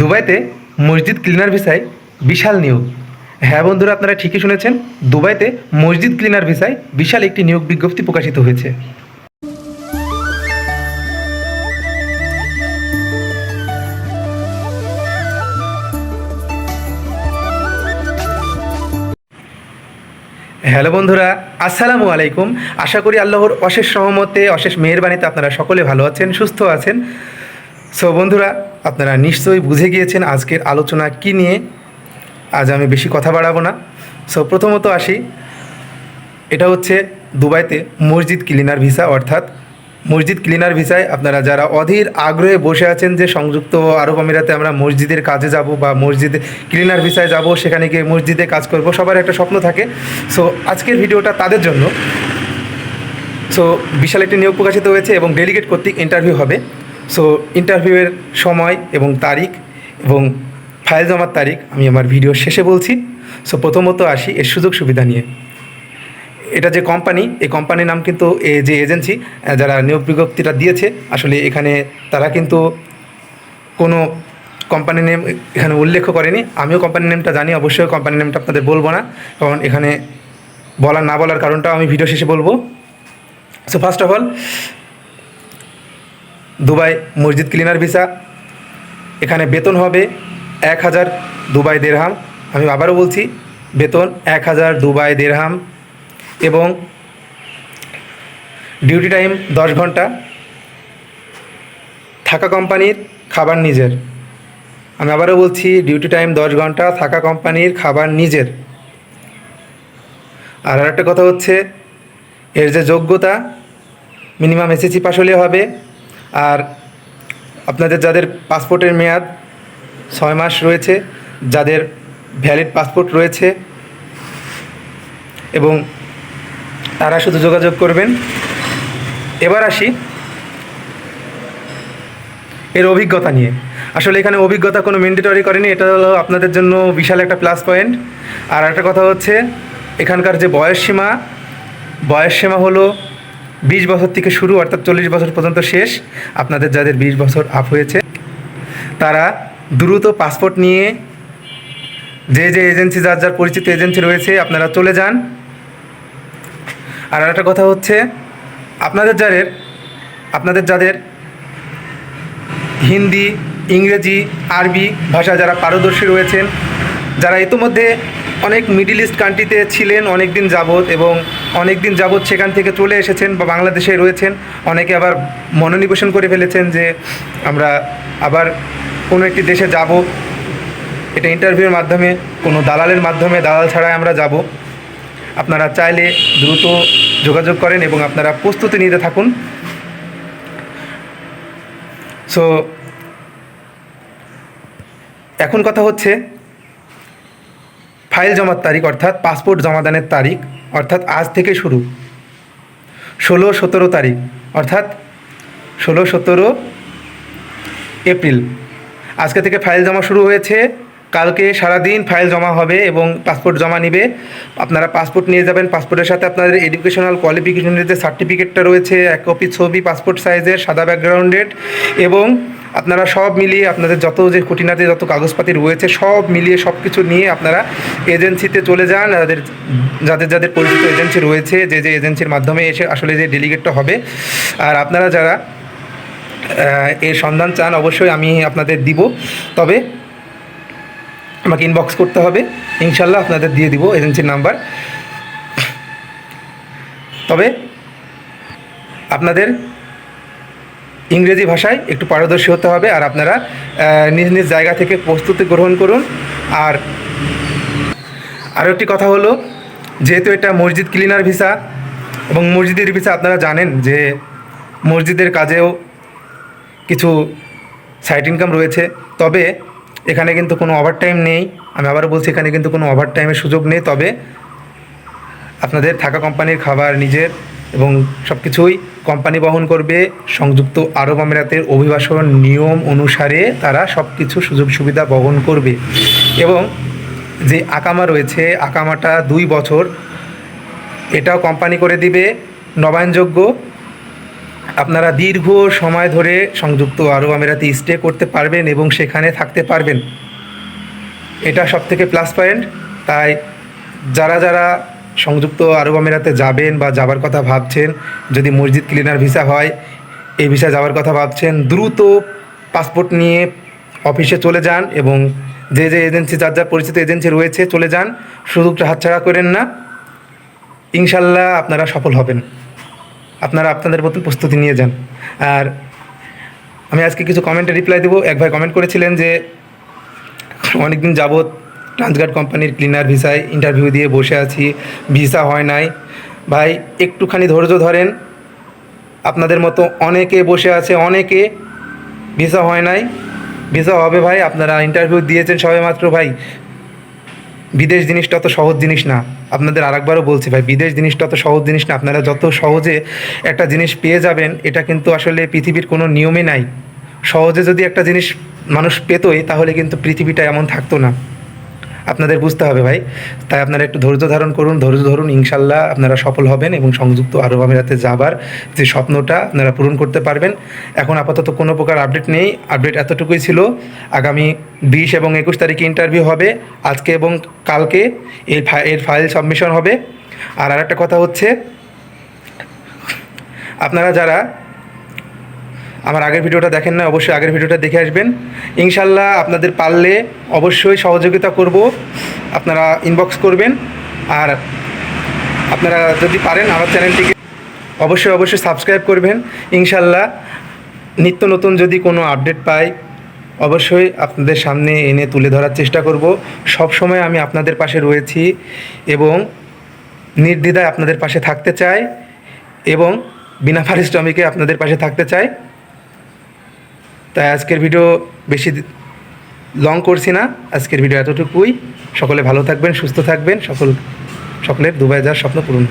দুবাইতে মসজিদ ক্লিনার ভিসায় বিশাল নিয়োগ। হ্যাঁ বন্ধুরা, আপনারা ঠিকই শুনেছেন, দুবাইতে মসজিদ ক্লিনার ভিসায় বিশাল একটি নিয়োগ বিজ্ঞপ্তি প্রকাশিত হয়েছে। হ্যালো বন্ধুরা, আসসালামু আলাইকুম। আশা করি আল্লাহর অশেষ সহমতে অশেষ মেহেরবানিতে আপনারা সকলে ভালো আছেন, সুস্থ আছেন। সো বন্ধুরা আপনারা নিশ্চয়ই বুঝে গিয়েছেন আজকের আলোচনা কি নিয়ে। আজ আমি বেশি কথা বাড়াবো না। সো প্রথমত আসি। এটা হচ্ছে দুবাইতে মসজিদ ক্লিনার ভিসা, অর্থাৎ মসজিদ ক্লিনার ভিসায় আপনারা যারা অধীর আগ্রহে বসে আছেন যে সংযুক্ত আরব আমিরাতে আমরা মসজিদের কাজে যাব বা মসজিদে ক্লিনার ভিসায় যাব, সেখানে গিয়ে মসজিদে কাজ করব, সবার একটা স্বপ্ন থাকে। সো আজকের ভিডিওটা তাদের জন্য। সো বিশাল একটি নিয়োগ প্রকাশিত হয়েছে এবং ডেলিগেট কর্তৃক ইন্টারভিউ হবে। সো ইন্টারভিউয়ের সময় এবং তারিখ এবং ফাইল জমার তারিখ আমি আমার ভিডিও শেষে বলছি। সো প্রথমত আসি এর সুযোগ সুবিধা নিয়ে। এটা যে কোম্পানি এই কোম্পানির নাম কিন্তু এ যে এজেন্সি যারা নিয়োগ বিজ্ঞপ্তিটা দিয়েছে, আসলে এখানে তারা কিন্তু কোনো কোম্পানি নেম এখানে উল্লেখ করেনি। আমিও কোম্পানির নেমটা জানি, অবশ্যই কোম্পানির নেমটা আপনাদের বলব না। কারণ এখানে বলার না বলার কারণটাও আমি ভিডিও শেষে বলব। So first of all Dubai মসজিদ ক্লিনার ভিসা। এখানে বেতন হবে এক হাজার দুবাই দেড়হাম। আমি আবারও বলছি, বেতন এক হাজার দুবাই দেড়হাম এবং ডিউটি টাইম দশ ঘণ্টা। থাকা কোম্পানির খাবার নিজের। আমি আবারও বলছি ডিউটি টাইম দশ ঘণ্টা, থাকা কোম্পানির খাবার নিজের। আর একটা কথা হচ্ছে, এর যে যোগ্যতা মিনিমাম এসএসসি পাস হলে হবে আর আপনাদের যাদের পাসপোর্টের মেয়াদ ছয় মাস রয়েছে, যাদের ভ্যালিড পাসপোর্ট রয়েছে, এবং তারা শুধু যোগাযোগ করবেন। এবার আসি এর অভিজ্ঞতা নিয়ে। আসলে এখানে অভিজ্ঞতা কোনো ম্যান্ডেটরি করেনি, এটা হলো আপনাদের জন্য বিশাল একটা প্লাস পয়েন্ট আর একটা কথা হচ্ছে, এখানকার যে বয়স সীমা বয়স সীমা হলো বিশ বছর থেকে শুরু, অর্থাৎ চল্লিশ বছর পর্যন্ত শেষ আপনাদের যাদের বিশ বছর আপ হয়েছে, তারা দ্রুত পাসপোর্ট নিয়ে যে যে এজেন্সি যার যার পরিচিত এজেন্সি রয়েছে, আপনারা চলে যান। আর একটা কথা হচ্ছে, আপনাদের যাদের আপনাদের যাদের হিন্দি, ইংরেজি, আরবি ভাষা যারা পারদর্শী রয়েছেন, যারা ইতোমধ্যে অনেক মিডিল ইস্ট কান্ট্রিতে ছিলেন অনেক দিন যাবৎ এবং অনেক দিন যাবৎ সেখান থেকে চলে এসেছেন বা বাংলাদেশে রয়েছেন। অনেকে আবার মনোনিবেশন করে ফেলেছেন যে আমরা আবার কোনো একটি দেশে যাব। এটা ইন্টারভিউর মাধ্যমে, কোনো দালালের মাধ্যমে, দালাল ছাড়াই আমরা যাব। আপনারা চাইলে দ্রুত যোগাযোগ করেন এবং আপনারা প্রস্তুতি নিতে থাকুন। সো এখন কথা হচ্ছে ফাইল জমার তারিখ অর্থাৎ পাসপোর্ট জমাদানের তারিখ। অর্থাৎ আজ থেকে শুরু। ষোলো সতেরো তারিখ, অর্থাৎ ষোলো সতেরো এপ্রিল। আজকে থেকে ফাইল জমা শুরু হয়েছে। কালকে সারাদিন ফাইল জমা হবে এবং পাসপোর্ট জমা নিবে। আপনারা পাসপোর্ট নিয়ে যাবেন। পাসপোর্টের সাথে আপনাদের এডুকেশনাল কোয়ালিফিকেশনের যে সার্টিফিকেটটা রয়েছে, এক কপি ছবি, পাসপোর্ট সাইজের, সাদা ব্যাকগ্রাউন্ডেড এবং আপনারা সব মিলিয়ে আপনাদের যত যে খুঁটিনাটি, যত কাগজপাতি রয়েছে, সব মিলিয়ে সব কিছু নিয়ে আপনারা এজেন্সিতে চলে যান। যাদের যাদের যাদের পরিচিত এজেন্সি রয়েছে, যে যে এজেন্সির মাধ্যমে এসে আসলে যে ডেলিগেটটা হবে। আর আপনারা যারা এর সন্ধান চান, অবশ্যই আমি আপনাদের দিব। তবে আমাকে ইনবক্স করতে হবে। ইনশাল্লাহ আপনাদের দিয়ে দিব এজেন্সির নাম্বার। তবে আপনাদের ইংরেজি ভাষায় একটু পারদর্শী হতে হবে আর আপনারা নিজ নিজ জায়গা থেকে প্রস্তুতি গ্রহণ করুন। আর আরও একটি কথা হলো, যেহেতু এটা মসজিদ ক্লিনার ভিসা এবং মসজিদের ভিসা আপনারা জানেন যে মসজিদের কাজেও কিছু সাইড ইনকাম রয়েছে। তবে এখানে কিন্তু কোনো ওভারটাইম নেই। আমি আবারও বলছি, এখানে কিন্তু কোনো ওভারটাইমের সুযোগ নেই। তবে আপনাদের থাকা কোম্পানির খাবার, নিজের এবং সব কিছুই কোম্পানি বহন করবে। সংযুক্ত আরব আমিরাতের অভিবাসন নিয়ম অনুসারে তারা সব কিছু সুযোগ সুবিধা বহন করবে। এবং যে আকামা রয়েছে, আকামাটা দুই বছর। এটাও কোম্পানি করে দিবে। নবায়নযোগ্য। আপনারা দীর্ঘ সময় ধরে সংযুক্ত আরব আমিরাতে স্টে করতে পারবেন এবং সেখানে থাকতে পারবেন। এটা সব থেকে প্লাস পয়েন্ট তাই যারা যারা সংযুক্ত আরব আমিরাতে যাবেন বা যাবার কথা ভাবছেন, যদি মসজিদ ক্লিনার ভিসা হয়, এই ভিসা যাওয়ার কথা ভাবছেন, দ্রুত পাসপোর্ট নিয়ে অফিসে চলে যান এবং যে যে এজেন্সি যার যার পরিচিত এজেন্সি রয়েছে, চলে যান। সুযোগটা হাতছাড়া করেন না। ইনশাল্লাহ আপনারা সফল হবেন। আপনারা আপনাদের মতন প্রস্তুতি নিয়ে যান। আর আমি আজকে কিছু কমেন্টে রিপ্লাই দেবো। এক ভাই কমেন্ট করেছিলেন যে, অনেকদিন যাবৎ ট্রান্সগার্ড কোম্পানির ক্লিনার ভিসায় ইন্টারভিউ দিয়ে বসে আছি, ভিসা হয় নাই। ভাই, একটুখানি ধৈর্য ধরেন, আপনাদের মতো অনেকে বসে আছে, অনেকে ভিসা হয় নাই। ভিসা হবে ভাই, আপনারা ইন্টারভিউ দিয়েছেন সবে মাত্র, ভাই। বিদেশ জিনিসটা অত সহজ জিনিস না। আপনাদের আরেকবারও বলছি ভাই, বিদেশ জিনিসটা অত সহজ জিনিস না। আপনারা যত সহজে একটা জিনিস পেয়ে যাবেন, এটা কিন্তু আসলে পৃথিবীর কোনো নিয়মে নাই। সহজে যদি একটা জিনিস মানুষ পেতোই, তাহলে কিন্তু পৃথিবীটা এমন থাকতো না। আপনাদের বুঝতে হবে ভাই। তাই আপনারা একটু ধৈর্য ধারণ করুন, ধৈর্য ধরুন, ইনশাল্লাহ আপনারা সফল হবেন এবং সংযুক্ত আরব আমিরাতে যাবার যে স্বপ্নটা আপনারা পূরণ করতে পারবেন। এখন আপাতত কোনো প্রকার আপডেট নেই। আপডেট এতটুকুই ছিল, আগামী বিশ এবং একুশ তারিখে ইন্টারভিউ হবে, আজকে এবং কালকে এই এর ফাইল সাবমিশন হবে। আর আরেকটা কথা হচ্ছে, আপনারা যারা আমার আগের ভিডিওটা দেখেন না, অবশ্যই আগের ভিডিওটা দেখে আসবেন। ইনশাল্লাহ আপনাদের পারলে অবশ্যই সহযোগিতা করব। আপনারা ইনবক্স করবেন। আর আপনারা যদি পারেন আমার চ্যানেলটিকে অবশ্যই অবশ্যই সাবস্ক্রাইব করবেন। ইনশাল্লাহ নিত্য নতুন যদি কোনো আপডেট পাই, অবশ্যই আপনাদের সামনে এনে তুলে ধরার চেষ্টা করব। সব সময় আমি আপনাদের পাশে রয়েছি এবং নির্দ্বিধায় আপনাদের পাশে থাকতে চাই এবং বিনা পারিশ্রমিকে আপনাদের পাশে থাকতে চাই। তাই আজকের ভিডিও বেশি লং করছি না। আজকের ভিডিও এতটুকুই। সকলে ভালো থাকবেন, সুস্থ থাকবেন। সকল সকলের দুবাই যাওয়ার স্বপ্ন পূরণ।